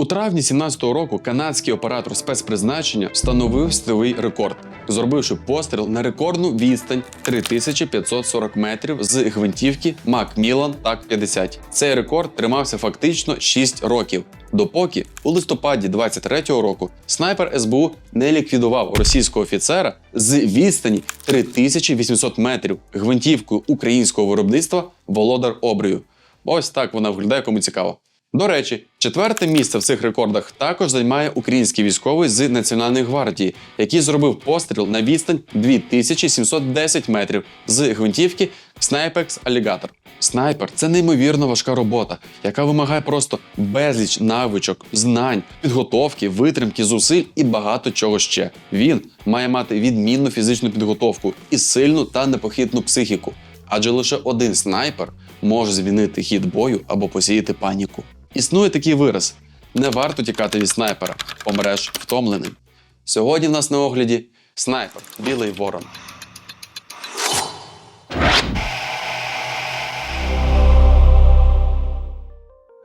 У травні 17-го року канадський оператор спецпризначення встановив світовий рекорд, зробивши постріл на рекордну відстань 3540 метрів з гвинтівки Macmillan TAC-50. Цей рекорд тримався фактично 6 років, допоки у листопаді 23-го року снайпер СБУ не ліквідував російського офіцера з відстані 3800 метрів гвинтівкою українського виробництва Володар Обрію. Ось так вона виглядає, кому цікаво. До речі, четверте місце в цих рекордах також займає український військовий з Національної гвардії, який зробив постріл на відстань 2710 метрів з гвинтівки Snipex Alligator. Снайпер це неймовірно важка робота, яка вимагає просто безліч навичок, знань, підготовки, витримки, зусиль і багато чого ще. Він має мати відмінну фізичну підготовку і сильну та непохитну психіку. Адже лише один снайпер може змінити хід бою або посіяти паніку. Існує такий вираз: не варто тікати від снайпера, помреш втомленим. Сьогодні в нас на огляді снайпер Білий Ворон.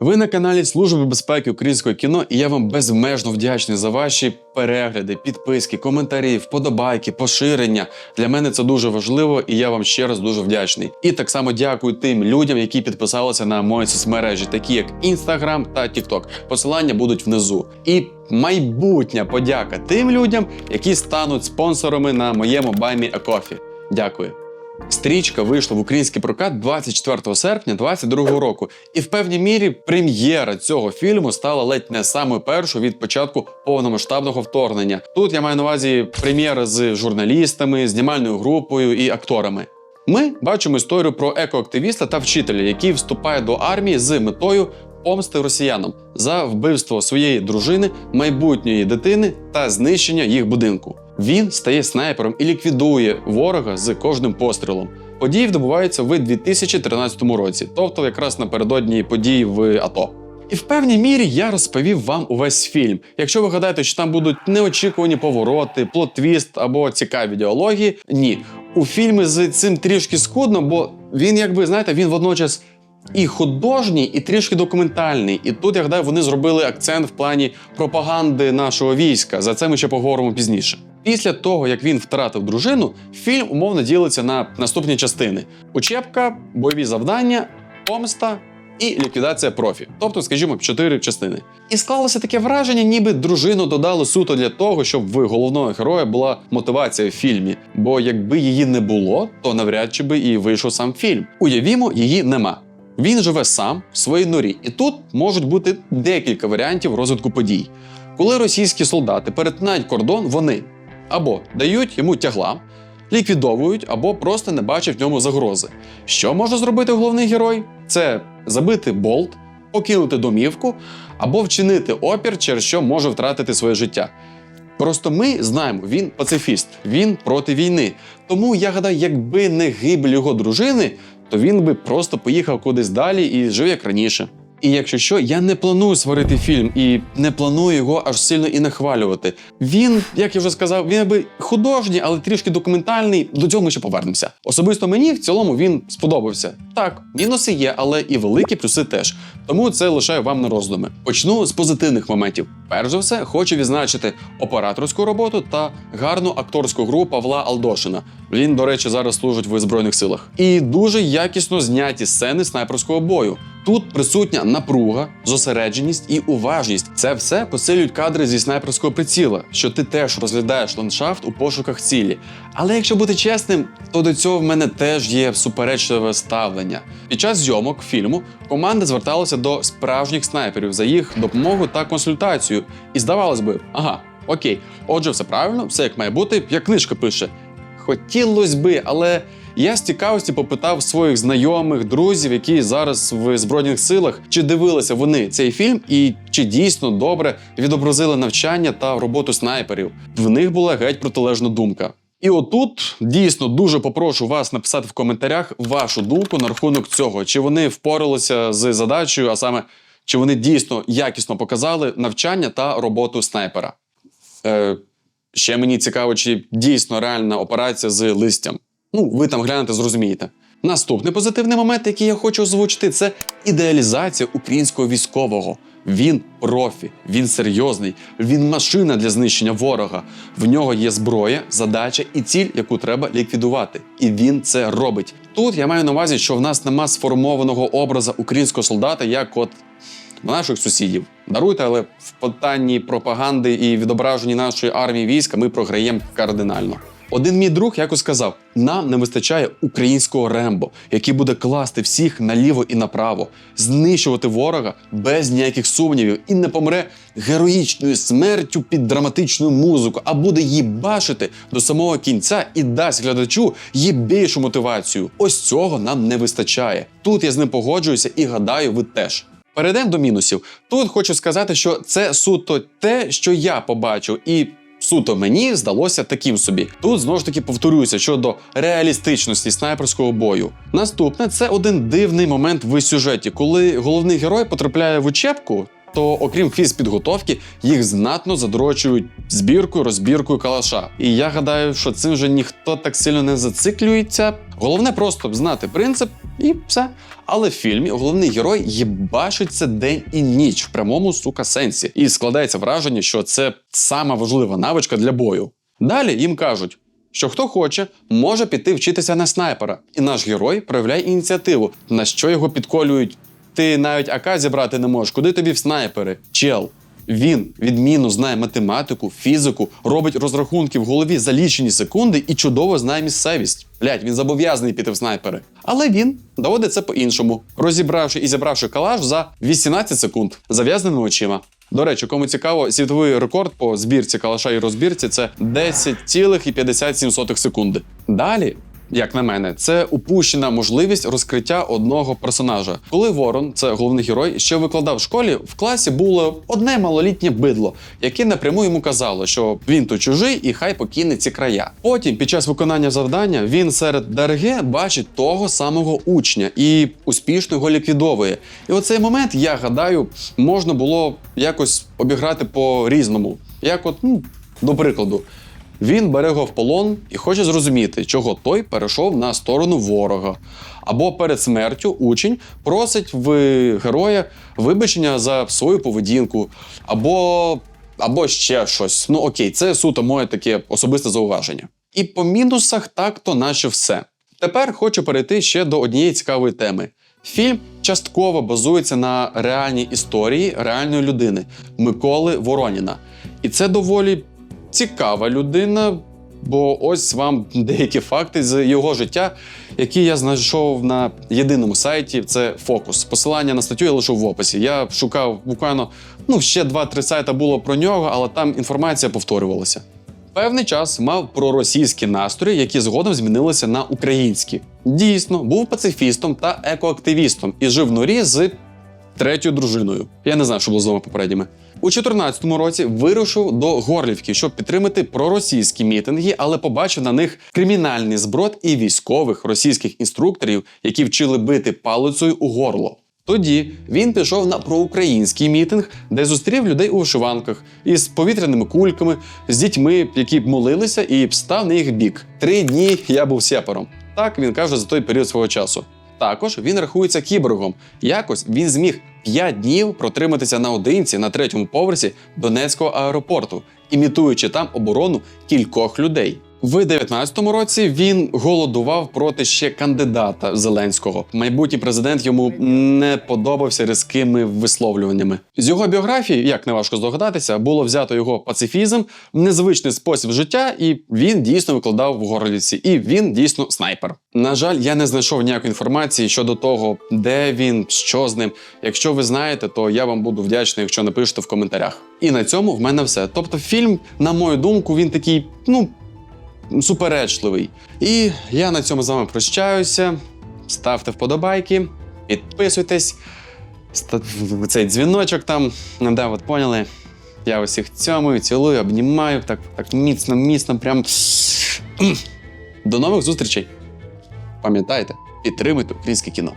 Ви на каналі Служби безпеки українського кіно, і я вам безмежно вдячний за ваші перегляди, підписки, коментарі, вподобайки, поширення. Для мене це дуже важливо, і я вам ще раз дуже вдячний. І так само дякую тим людям, які підписалися на мої соцмережі, такі як Instagram та TikTok. Посилання будуть внизу. І майбутня подяка тим людям, які стануть спонсорами на моєму баймі Coffee. Дякую. Стрічка вийшла в український прокат 24 серпня 2022 року, і в певній мірі прем'єра цього фільму стала ледь не самою першою від початку повномасштабного вторгнення. Тут я маю на увазі прем'єра з журналістами, знімальною групою і акторами. Ми бачимо історію про екоактивіста та вчителя, який вступає до армії з метою помсти росіянам за вбивство своєї дружини, майбутньої дитини та знищення їх будинку. Він стає снайпером і ліквідує ворога з кожним пострілом. Події відбуваються в 2013 році, тобто якраз напередодні подій в АТО. І в певній мірі я розповів вам увесь фільм. Якщо ви гадаєте, що там будуть неочікувані повороти, плот-твіст або цікаві діалоги, ні. У фільмі з цим трішки скудно, бо він, якби знаєте, він водночас і художній, і трішки документальний. І тут, я гадаю, вони зробили акцент в плані пропаганди нашого війська. За це ми ще поговоримо пізніше. Після того, як він втратив дружину, фільм умовно ділиться на наступні частини: учебка, бойові завдання, помста. І ліквідація профі, тобто, скажімо, чотири частини. І склалося таке враження, ніби дружину додали суто для того, щоб в головного героя була мотивація в фільмі. Бо якби її не було, то навряд чи би і вийшов сам фільм. Уявімо, її нема. Він живе сам в своїй норі, і тут можуть бути декілька варіантів розвитку подій. Коли російські солдати перетинають кордон, вони або дають йому тягла, ліквідовують, або просто не бачать в ньому загрози. Що може зробити головний герой? Це забити болт, покинути домівку або вчинити опір, через що може втратити своє життя. Просто ми знаємо, він пацифіст, він проти війни. Тому я гадаю, якби не гибель його дружини, то він би просто поїхав кудись далі і жив як раніше. І якщо що, я не планую сварити фільм і не планую його аж сильно і нахвалювати. Він, як я вже сказав, він якби художній, але трішки документальний. До цього ми ще повернемося. Особисто мені в цілому він сподобався. Так, мінуси є, але і великі плюси теж. Тому це лишаю вам на роздуми. Почну з позитивних моментів. Перш за все, хочу відзначити операторську роботу та гарну акторську гру Павла Алдошина. Він, до речі, зараз служить в збройних силах. І дуже якісно зняті сцени снайперського бою. Тут присутня напруга, зосередженість і уважність. Це все посилюють кадри зі снайперського приціла, що ти теж розглядаєш ландшафт у пошуках цілі. Але якщо бути чесним, то до цього в мене теж є суперечливе ставлення. Під час зйомок фільму команда зверталася до справжніх снайперів за їх допомогу та консультацію. І здавалось би, ага, окей, отже, все правильно, все як має бути, як книжка пише. Хотілося би, але я з цікавості попитав своїх знайомих, друзів, які зараз в збройних силах, чи дивилися вони цей фільм, і чи дійсно добре відобразили навчання та роботу снайперів. В них була геть протилежна думка. І отут дійсно дуже попрошу вас написати в коментарях вашу думку на рахунок цього, чи вони впоралися з задачею, а саме чи вони дійсно якісно показали навчання та роботу снайпера. Е, ще мені цікаво, чи дійсно реальна операція з листям. Ну, ви там глянете, зрозумієте. Наступний позитивний момент, який я хочу озвучити, це ідеалізація українського військового. Він профі, він серйозний, він машина для знищення ворога. В нього є зброя, задача і ціль, яку треба ліквідувати. І він це робить. Тут я маю на увазі, що в нас нема сформованого образа українського солдата, як от наших сусідів. Даруйте, але в питанні пропаганди і відображенні нашої армії війська ми програємо кардинально. Один мій друг якось сказав: нам не вистачає українського рембо, який буде класти всіх наліво і направо, знищувати ворога без ніяких сумнівів і не помре героїчною смертю під драматичну музику, а буде їбашити до самого кінця і дасть глядачу більшу мотивацію. Ось цього нам не вистачає. Тут я з ним погоджуюся і гадаю, ви теж. Перейдемо до мінусів. Тут хочу сказати, що це суто те, що я побачив, і суто мені здалося таким собі. Тут знову ж таки повторюся щодо реалістичності снайперського бою. Наступне це один дивний момент в сюжеті, коли головний герой потрапляє в учебку. То, окрім фізпідготовки, їх знатно задрочують збіркою, розбіркою калаша. І я гадаю, що цим вже ніхто так сильно не зациклюється. Головне просто знати принцип і все. Але в фільмі головний герой їбашиться день і ніч в прямому сука сенсі. І складається враження, що це сама важлива навичка для бою. Далі їм кажуть. Що хто хоче, може піти вчитися на снайпера, і наш герой проявляє ініціативу, на що його підколюють. Ти навіть АК зібрати не можеш, куди тобі в снайпери? Чел. Він відмінно знає математику, фізику, робить розрахунки в голові за лічені секунди і чудово знає місцевість. Блять, він зобов'язаний піти в снайпери. Але він доводить це по-іншому, розібравши і зібравши калаш за 18 секунд зав'язаними очима. До речі, кому цікаво, світовий рекорд по збірці калаша і розбірці це 10,57 секунди. Далі як на мене, це упущена можливість розкриття одного персонажа. Коли Ворон, це головний герой, ще викладав в школі, в класі було одне малолітнє бидло, яке напряму йому казало, що він то чужий і хай покине ці края. Потім, під час виконання завдання, він серед ДРГ бачить того самого учня і успішно його ліквідовує. І оцей момент, я гадаю, можна було якось обіграти по різному. Як, от, ну, до прикладу. Він бере його в полон і хоче зрозуміти, чого той перейшов на сторону ворога. Або перед смертю учень просить в героя вибачення за свою поведінку, або або ще щось. Ну окей, це суто моє таке особисте зауваження. І по мінусах так то наче все. Тепер хочу перейти ще до однієї цікавої теми. Фільм частково базується на реальній історії реальної людини Миколи Вороніна. І це доволі цікава людина, бо ось вам деякі факти з його життя, які я знайшов на єдиному сайті. Це фокус. Посилання на статтю я лишу в описі. Я шукав буквально ну ще два-три сайта було про нього, але там інформація повторювалася. Певний час мав проросійські настрої, які згодом змінилися на українські. Дійсно, був пацифістом та екоактивістом і жив в норі з третьою дружиною. Я не знаю, що було з двома попередніми. У 2014 році вирушив до Горлівки, щоб підтримати проросійські мітинги, але побачив на них кримінальний зброд і військових російських інструкторів, які вчили бити палицею у горло. Тоді він пішов на проукраїнський мітинг, де зустрів людей у вишиванках із повітряними кульками, з дітьми, які молилися, і став на їх бік. Три дні я був сепаром. Так він каже за той період свого часу. Також він рахується кіборгом. Якось він зміг 5 днів протриматися наодинці на третьому поверсі Донецького аеропорту, імітуючи там оборону кількох людей. В 19-му році він голодував проти ще кандидата Зеленського. Майбутній президент йому не подобався різкими висловлюваннями. З його біографії, як не важко здогадатися, було взято його пацифізм, незвичний спосіб життя, і він дійсно викладав в горлиці. І він дійсно снайпер. На жаль, я не знайшов ніякої інформації щодо того, де він, що з ним. Якщо ви знаєте, то я вам буду вдячний, якщо напишете в коментарях. І на цьому в мене все. Тобто, фільм, на мою думку, він такий, ну суперечливий. І я на цьому з вами прощаюся. Ставте вподобайки, підписуйтесь, цей дзвіночок там. Да, от поняли. Я усіх цьомую, цілую, обнімаю, так, так міцно, міцно, прям. До нових зустрічей. Пам'ятайте, підтримуйте українське кіно.